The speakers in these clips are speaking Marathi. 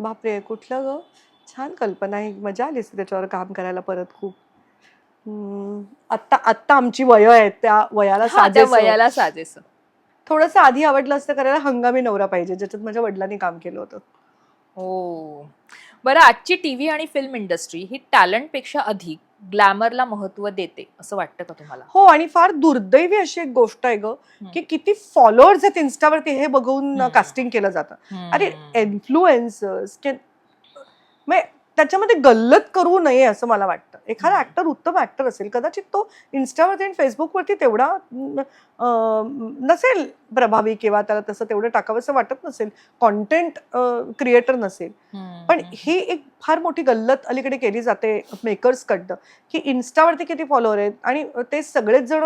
बापरे कुठलं ग? छान कल्पना आहे. मजा आली असती त्याच्यावर काम करायला परत खूप. हम्म, आत्ता आत्ता आमची वय आहेत त्या वयाला हा, त्या साजेसं. वयाला साजेस. थोडस आधी आवडलं असतं करायला हंगामी नवरा पाहिजे ज्याच्यात माझ्या वडिलांनी काम केलं होतं. हो बरं आजची टीव्ही आणि फिल्म इंडस्ट्री ही टॅलेंटपेक्षा अधिक ग्लॅमरला महत्त्व देते असं वाटतं का तुम्हाला हो आणि फार दुर्दैवी अशी एक गोष्ट आहे ग की किती फॉलोअर्स आहेत इन्स्टावरती हे बघून. कास्टिंग केलं जातं अरे. इन्फ्लुएन्सर्स त्याच्यामध्ये गल्लत करू नये असं मला वाटतं एखादा. ऍक्टर उत्तम ऍक्टर असेल कदाचित तो इन्स्टावरती आणि फेसबुकवरती तेवढा नसेल प्रभावी किंवा त्याला तसं तेवढं टाकावं असं वाटत नसेल कॉन्टेंट क्रिएटर नसेल पण. ही एक फार मोठी गल्लत अलीकडे केली जाते मेकर्सकडनं की इन्स्टावरती किती फॉलोअर आहेत आणि ते सगळेच जण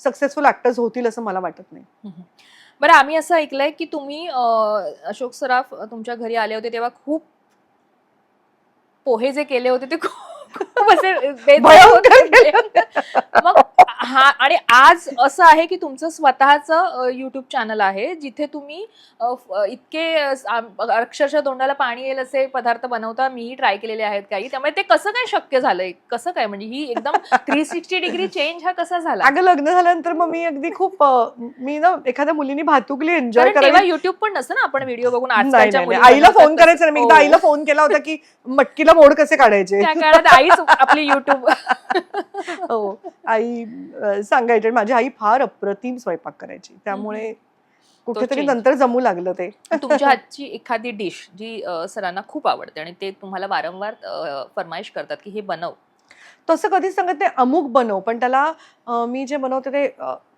सक्सेसफुल ऍक्टर्स होतील असं मला वाटत नाही बरं आम्ही असं ऐकलंय की तुम्ही अशोक सराफ तुमच्या घरी आले होते तेव्हा खूप पोहे जे केले होते ते खूप असे. मग हा आणि आज असं आहे की तुमचं स्वतःचं युट्यूब चॅनल आहे जिथे तुम्ही इतके अक्षरशः तोंडाला पाणी येईल असे पदार्थ बनवता मीही ट्राय केलेले आहेत काही. त्यामुळे ते कसं काय शक्य झालंय? कसं काय? म्हणजे ही एकदम थ्री सिक्स्टी डिग्री चेंज हा कसा झाला? अगं लग्न झाल्यानंतर मग मी अगदी खूप मी ना एखाद्या मुलीनी भातुकली एन्जॉय करायला युट्यूब पण नसतं ना आपण व्हिडिओ बघून. आईला फोन करायचा मी एकदा हो. आईला फोन केला होता की मटकीला मोड कसे काढायचे? त्या काळात आईच आपली युट्यूब हो. आई सांगायचे माझी आई फार अप्रतिम स्वयंपाक करायची त्यामुळे कुठेतरी. नंतर जमू लागलं ते तुमच्या हातची एखादी डिश जी सरांना खूप आवडते आणि ते तुम्हाला वारंवार फरमाईश करतात की हे बनव तसं कधीच सांगत नाही अमुक बनव पण त्याला मी जे बनवते ते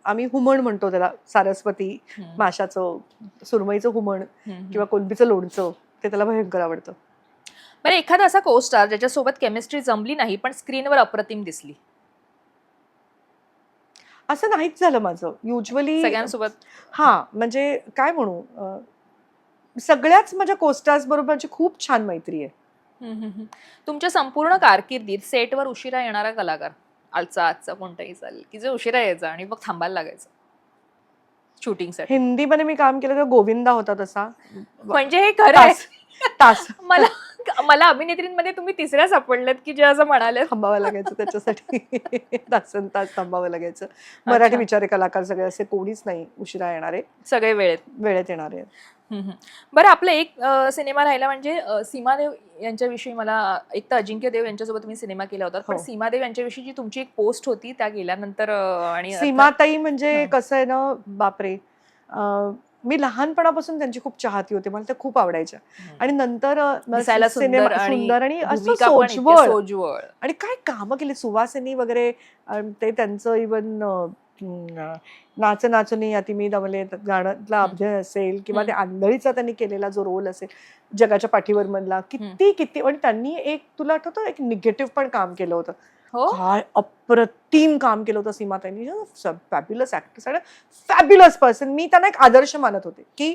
आम्ही हुमण म्हणतो त्याला सारस्वती. माशाचं सुरमईचं हुमण. किंवा कोलंबीचं लोणचं ते त्याला भयंकर आवडतं बरं एखादा असा को स्टार ज्याच्यासोबत केमिस्ट्री जमली नाही पण स्क्रीनवर अप्रतिम दिसली असं नाहीच झालं माझं. युजली सगळ्यांसोबत? हा म्हणजे काय म्हणू अं, सगळ्याच माझ्या कोस्टार्स बरोबर माझी खूप छान मैत्री आहे. तुमच्या संपूर्ण कारकिर्दीत सेटवर उशिरा येणारा कलाकार आजचा आजचा कोणताही चालेल की जे उशिरा यायचा आणि मग थांबायला लागायचं? शूटिंगसाठी हिंदीमध्ये मी काम केलं तर गोविंदा होता तसा. म्हणजे हे खरं आहे. तास. मला मला अभिनेत्रींमध्ये तुम्ही तिसऱ्या सापडल्यात की जे असं म्हणाले थांबावं लागायचं त्याच्यासाठी तासन तास थांबावं लागायचं मराठी. बिचारे कलाकार सगळे असे कोणीच नाही उशिरा येणारे सगळे वेळेत वेळेत येणारे. बरं आपला एक सिनेमा राहिला म्हणजे सीमादेव यांच्याविषयी मला एक तर अजिंक्य देव यांच्यासोबत तुम्ही सिनेमा केला होता पण हो. सीमादेव यांच्याविषयी जी तुमची एक पोस्ट होती त्या गेल्यानंतर आणि सीमाताई म्हणजे. कसं आहे ना बापरे मी लहानपणापासून त्यांची खूप चाहती होते. मला त्या खूप आवडायच्या. आणि नंतर सिनेमा- सुंदर आणि सुंदर आणि असं सोज्वळ. काय कामं केली? सुवासिनी वगैरे ते त्यांचं इवन नाच नाचणी अति मी दमले गाण्यातला. अभिनय असेल किंवा. ते आंधळीचा त्यांनी केलेला जो रोल असेल जगाच्या पाठीवर मधला किती किती आणि त्यांनी एक तुला आठवतं एक निगेटिव्ह पण काम केलं होतं. हो? काय अप्रतिम काम केलं होतं सीमाताईंनी फॅब्युलस ऍक्ट्रेस आणि फॅब्युलस पर्सन मी त्यांना एक आदर्श मानत होते की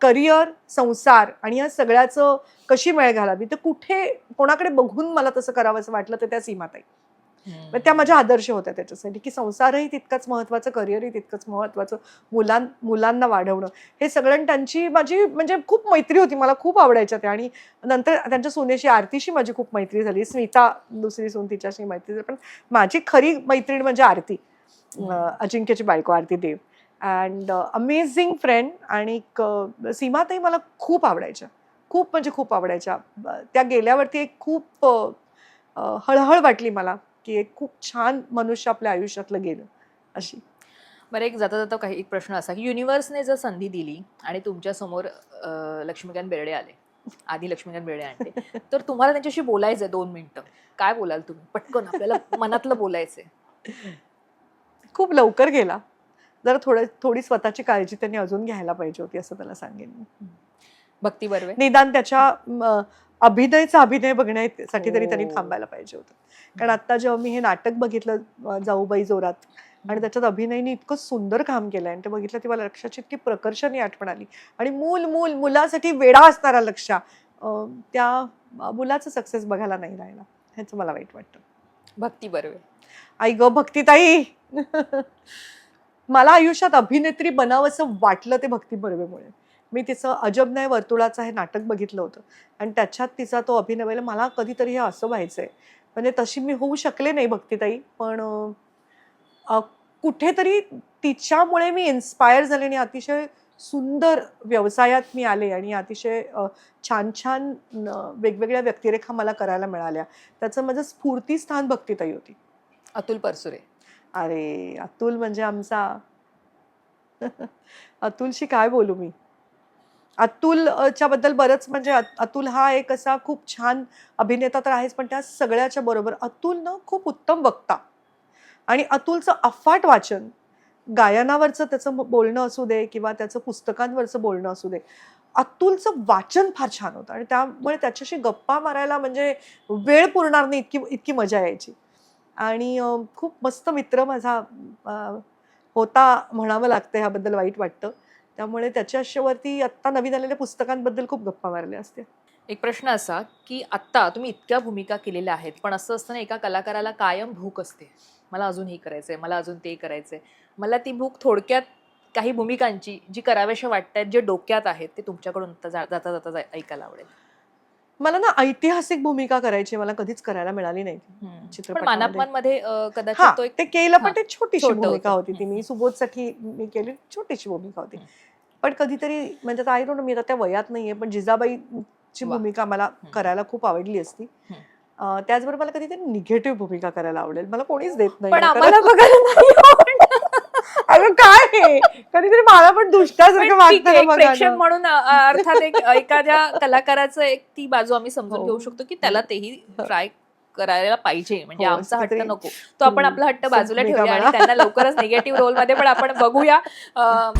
करिअर संसार आणि या सगळ्याचं कशी मेळ घालावी तर कुठे कोणाकडे बघून मला तसं करावं असं वाटलं तर त्या सीमाताई मग त्या माझ्या आदर्श होत्या त्याच्यासाठी की संसारही तितकंच महत्वाचं करिअरही तितकंच महत्वाचं मुलां मुलांना वाढवणं. हे सगळं आणि त्यांची माझी म्हणजे खूप मैत्री होती मला खूप आवडायच्या त्या. आणि नंतर त्यांच्या सुनेशी आरतीशी माझी खूप मैत्री झाली. स्मिता दुसरी सून तिच्याशी मैत्री झाली. पण माझी खरी मैत्रीण म्हणजे आरती अजिंक्यची बायको Aarti Dev. And amazing friend आणि सीमाताई मला खूप आवडायच्या. खूप म्हणजे खूप आवडायच्या. त्या गेल्यावरती एक खूप हळहळ वाटली मला. की एक खूप छान मनुष्य आपल्या आयुष्यातलं गेलं. अशी. बरं एक जाता जाता काही एक प्रश्न असा की युनिव्हर्सने जर संधी दिली आणि तुमच्यासमोर लक्ष्मीकांत बेर्डे आले आधी लक्ष्मीकांत बेर्डे आणते तर तुम्हाला त्यांच्याशी बोलायचंय दोन मिनिटं. काय बोलाल तुम्ही? पटकन आपल्याला मनातलं बोलायचंय. खूप लवकर गेला. जरा थोडं थोडी स्वतःची काळजी त्यांनी अजून घ्यायला पाहिजे होती असं त्याला सांगेन. भक्ती बर्वे. निदान त्याच्या अभिनयचा अभिनय बघण्यासाठी तरी त्यांनी हो. थांबायला पाहिजे होतं. कारण आता जेव्हा मी हे नाटक बघितलं जाऊबाई जोरात आणि त्याच्यात अभिनयने इतकं सुंदर काम केलंय आणि ते बघितलं तेव्हा लक्षाची इतकी प्रकर्षाने आठवण आली. आणि मूल मूल मुलासाठी वेडा असणारा लक्ष त्या मुलाचं सक्सेस बघायला नाही राहिला ह्याचं मला वाईट वाटतं. भक्ती बर्वे आई ग भक्तिताई! मला आयुष्यात अभिनेत्री बनावं असं वाटलं ते भक्ती बर्वेमुळे मी तिचं अजब नाही वर्तुळाचं हे नाटक बघितलं होतं. आणि त्याच्यात तिचा तो अभिनय पाहिला मला कधीतरी हे असं व्हायचंय. म्हणजे तशी मी होऊ शकले नाही भक्तिताई पण कुठेतरी तिच्यामुळे मी इन्स्पायर झाले आणि अतिशय सुंदर व्यवसायात मी आले आणि अतिशय छान छान वेगवेगळ्या व्यक्तिरेखा मला करायला मिळाल्या. त्याचं माझं स्फूर्तीस्थान भक्तिताई होती. अतुल परसुरे. अरे अतुल म्हणजे आमचा अतुलशी काय बोलू मी? अतुलच्या बद्दल बरंच म्हणजे अत- अतुल हा एक असा खूप छान अभिनेता तर आहेच पण त्या सगळ्याच्या बरोबर अतुलनं खूप उत्तम वक्ता. आणि अतुलचं अफाट वाचन गायनावरचं त्याचं बोलणं असू दे किंवा त्याचं पुस्तकांवरचं बोलणं असू दे अतुलचं वाचन फार छान होतं आणि त्यामुळे त्याच्याशी गप्पा मारायला म्हणजे वेळ पुरणार नाही इतकी इतकी मजा यायची. आणि खूप मस्त मित्र माझा होता म्हणावं लागतं ह्याबद्दल वाईट वाटतं. त्यामुळे त्याच्यावरती आत्ता नवीन आलेल्या पुस्तकांबद्दल खूप गप्पा मारल्या असत्या. एक प्रश्न असा की आत्ता तुम्ही इतक्या भूमिका केलेल्या आहेत पण असं असतं ना एका कलाकाराला कायम भूक असते. मला अजून हे करायचंय मला अजून ते करायचंय. मला ती भूक थोडक्यात काही भूमिकांची जी कराव्याशा आहेत जे डोक्यात आहेत ते तुमच्याकडून आता जा- जाता जाता ऐकायला आवडेल. मला ना ऐतिहासिक भूमिका करायची मला कधीच करायला मिळाली नाही चित्रपटामध्ये. कदाचित तो केलं पण ते छोटीशी छोटं भूमिका होतं. ती मी सुबोधसाठी मी केली छोटीशी भूमिका होती. पण कधीतरी म्हणजे आय डोंट मी आता त्या वयात नाहीये पण जिजाबाईची. भूमिका मला. करायला खूप आवडली असती त्याचबरोबर मला कधीतरी निगेटिव्ह भूमिका करायला आवडेल मला कोणीच देत नाही अगं काय हे कधीतरी मला पण दुष्टासारखं पण ठीक वाटतं आहे, ना एक बघा प्रेक्षक. म्हणून अ, अर्थात एक एखाद्या कलाकाराचं एक ती बाजू आम्ही समजून हो. घेऊ शकतो की त्याला तेही ट्राय करायला पाहिजे म्हणजे हो, आमचा हट्ट नको तो आपण हम्म. आपला हट्ट बाजूला ठेवूया आणि. त्यांना लवकरच निगेटिव्ह रोलमध्ये पण आपण बघूया अं,